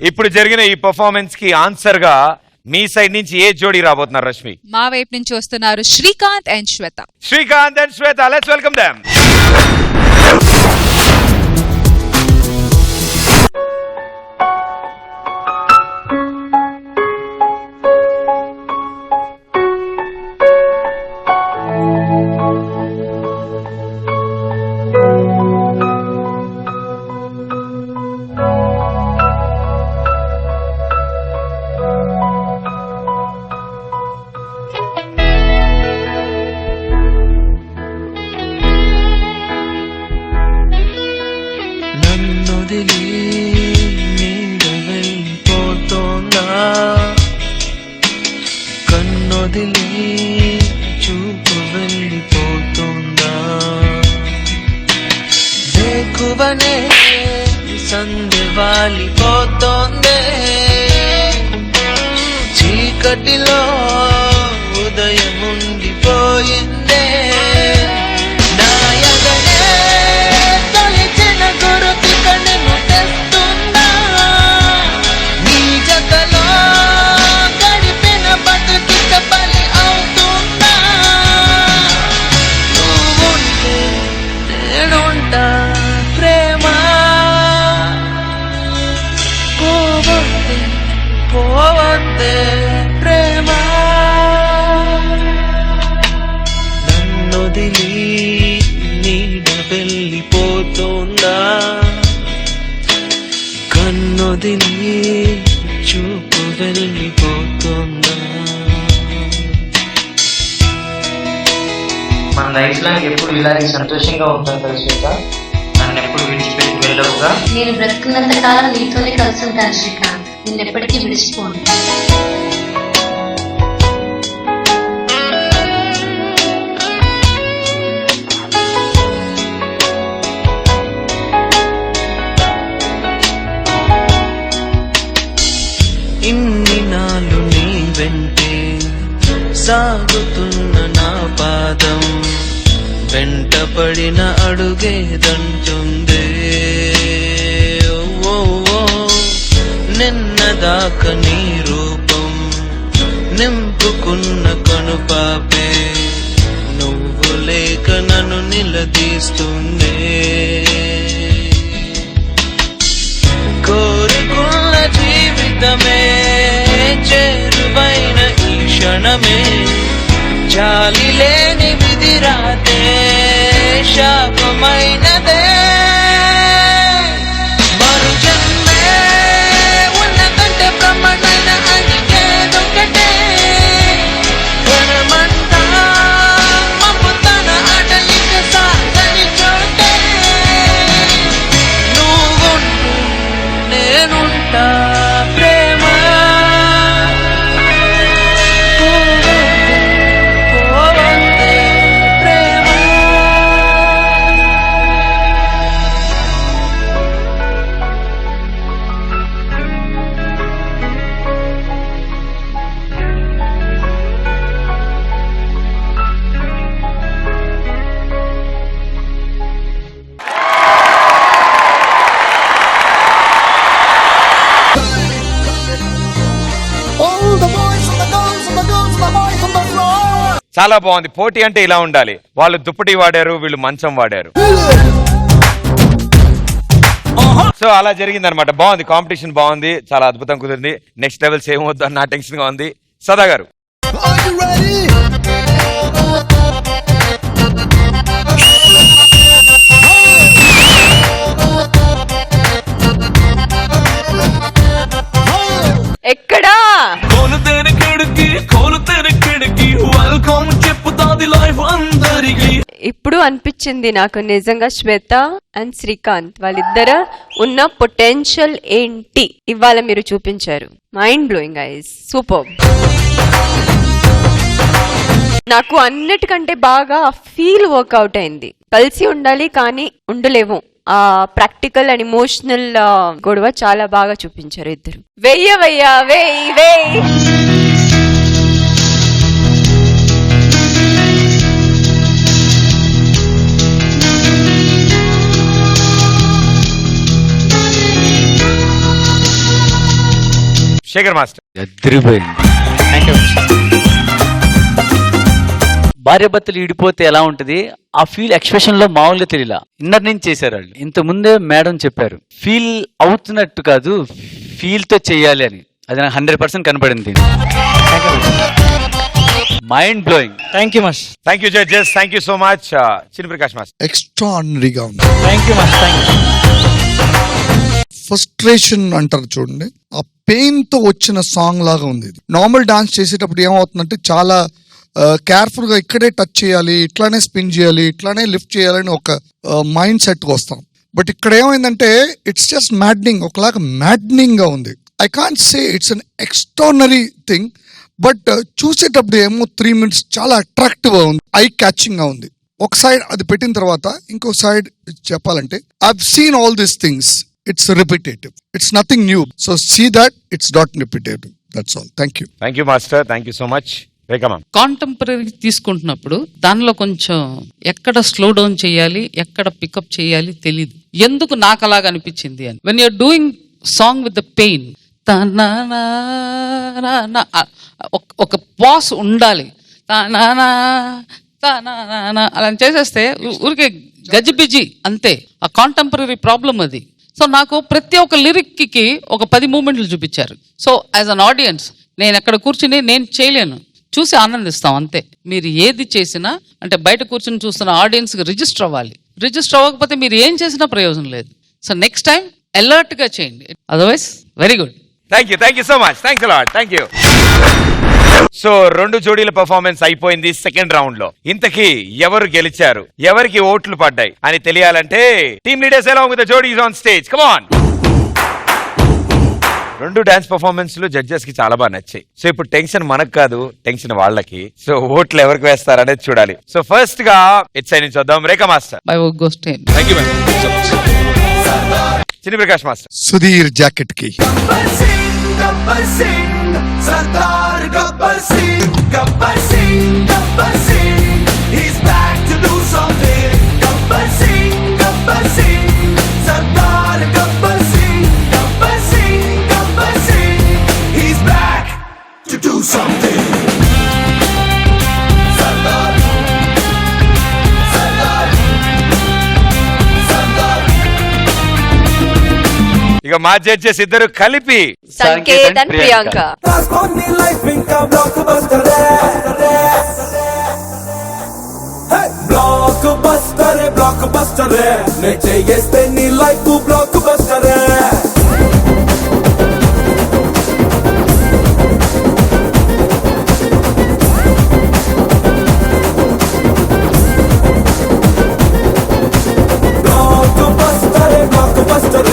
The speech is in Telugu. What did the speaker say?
ఇప్పుడు జరిగిన ఈ పర్ఫార్మెన్స్కి ఆన్సర్గా మీ సైడ్ నుంచి ఏ జోడీ రాబోతున్నారు రష్మి? మా వైపు నుంచి వస్తున్నారు Srikanth and Shweta. Srikanth and Shweta let's welcome them వదిలి చూపు వెళ్ళిపోతుందా వేకువనే సందె వాలిపోతోందే. చీకటిలో ఉదయం ఉండిపోయిందే మన లైఫ్లో ఎప్పుడు ఇలాగే సంతోషంగా ఉంటాం కదా శ్వేత నన్ను ఎప్పుడు విడిచిపెట్టి వెళ్ళవుగా. నేను బ్రతుకున్నంత కాలం నీతోనే కలిసి ఉంటాను శ్రీకాంత్ నిన్నెప్పటికీ విడిచిపోను. ఇన్ని నాలు నీ వెంటే సాగుతున్న వెంటపడిన అడుగేదంటుందే ఓ నిన్న దాక నీ రూపం నింపుకున్న కనుపాపే. నువ్వు లేక నన్ను నిలదీస్తుందే. కోరుకున్న జీవితమే చేరువైన ఈ క్షణమే. జాలి లేని शब्। చాలా బాగుంది. పోటీ అంటే ఇలా ఉండాలి. వాళ్ళు దుప్పటి వాడారు వీళ్ళు మంచం వాడారు. సో అలా జరిగింది అనమాట బాగుంది. కాంపిటీషన్ బాగుంది. చాలా అద్భుతం కుదిరింది. నెక్స్ట్ లెవెల్స్ ఏమవుద్దు అన్న టెన్షన్గా ఉంది. సదా గారు. ఇప్పుడు అనిపించింది నాకు నిజంగా శ్వేత అండ్ శ్రీకాంత్ వాళ్ళిద్దరు ఉన్న పొటెన్షియల్ ఏంటి? ఇవాళ మీరు చూపించారు. మైండ్ బ్లోయింగ్ ఐస్ సూపర్ నాకు అన్నిటికంటే బాగా ఫీల్ వర్కౌట్ అయింది. కలిసి ఉండాలి కానీ ఉండలేము. ఆ ప్రాక్టికల్ అండ్ ఇమోషనల్ గొడవ చాలా బాగా చూపించారు ఇద్దరు. వెయ్య వెయ్య వెయ్యి వెయ్యి. శేఖర్ మాస్టర్. భార్య భర్తలు ఈడిపోతే ఎలా ఉంటది? ఆ ఫీల్ ఎక్స్ప్రెషన్లో మామూలుగా తెలియలా. ఇన్నర్ నుంచి చేశారు వాళ్ళు. ఇంత ముందే మేడం చెప్పారు. ఫీల్ అవుతున్నట్టు కాదు ఫీల్తో చేయాలి అని. అది నాకు హండ్రెడ్ పర్సెంట్ కనపడింది. Mind blowing thank you much thank you judges thank you so much Chinni Prakash master ఎక్స్ట్రాడినరీగా ఉంది thank you much thank you frustration అంటారు చూడండి. ఆ పెయిన్తో వచ్చిన సాంగ్ లాగా ఉంది ఇది. నార్మల్ డాన్స్ చేసేటప్పుడు ఏమవుతుందంటే చాలా కేర్ఫుల్గా ఇక్కడే టచ్ చేయాలి ఇట్లానే స్పిన్ చేయాలి ఇట్లానే లిఫ్ట్ చేయాలని ఒక మైండ్ సెట్కి వస్తాం. బట్ ఇక్కడ ఏమైందంటే ఇట్స్ జస్ట్ మ్యాడ్నింగ్ ఒకలాగా మ్యాడ్నింగ్గా ఉంది. I can't say it's an extraordinary thing but చూసేటప్పుడు ఏమో త్రీ మినిట్స్ చాలా అట్రాక్టివ్గా ఉంది ఐ క్యాచింగ్గా ఉంది. ఒక సైడ్ అది పెట్టిన తర్వాత ఇంకో సైడ్ చెప్పాలంటే I seen all these things. It's repetitive it's nothing new so see that it's not repetitive that's all thank you thank you master thank you so much contemporary తీసుకుంటున్నప్పుడు దానిలో కొంచెం ఎక్కడ స్లో డౌన్ చేయాలి ఎక్కడ పికప్ చేయాలి తెలియదు ఎందుకు నాకు అలాగ అనిపించింది అని. When your doing song with the pain ఒక పాస్ ఉండాలి. అలా చేసేస్తే ఊరికే గజిబిజి అంతే. ఆ కాంటెంపరీ ప్రాబ్లం అది. సో నాకు ప్రతి ఒక్క లిరిక్కి ఒక పది మూమెంట్లు చూపించారు. సో యాజ్ అన్ ఆడియన్స్ నేను ఎక్కడ కూర్చుని నేను చేయలేను. చూసి ఆనందిస్తాం అంతే. మీరు ఏది చేసినా అంటే బయట కూర్చుని చూస్తున్న ఆడియన్స్కి రిజిస్టర్ అవ్వాలి. రిజిస్టర్ అవ్వకపోతే మీరు ఏం చేసినా ప్రయోజనం లేదు. సో నెక్స్ట్ టైం అలర్ట్గా చేయండి. Otherwise very good thank you thank you so much thanks lot thank you so రెండు జోడీల పర్ఫార్మెన్స్ అయిపోయింది సెకండ్ రౌండ్లో. ఇంతకీ ఎవరు గెలిచారు? ఎవరికి ఓట్లు పడ్డాయి? అని తెలియాలంటే టీమ్ లీడర్స్ ఎలా with jodis on stage come on రెండు డాన్స్ పర్ఫార్మెన్స్లు జడ్జెస్కి చాలా బాగా నచ్చాయి. సో ఇప్పుడు టెన్షన్ మనకు కాదు టెన్షన్ వాళ్ళకి. సో ఓట్లు ఎవరికి వేస్తారు అనేది చూడాలి. సో ఫస్ట్గా ఇట్స్ అయిన చూద్దాం. రేఖా మాస్టర్. చిన్ని ప్రకాష్ మాస్టర్. సుధీర్ జాకెట్కి గబ్బర్ సింగ్ గబ్బర్ సింగ్ సర్దార్ గబ్బర్ సింగ్ ఇక మా జడ్జెస్ ఇద్దరు కలిపి Sanket and Priyanka. Blockbuster blockbuster నే చేస్తే నీ life blockbuster block buster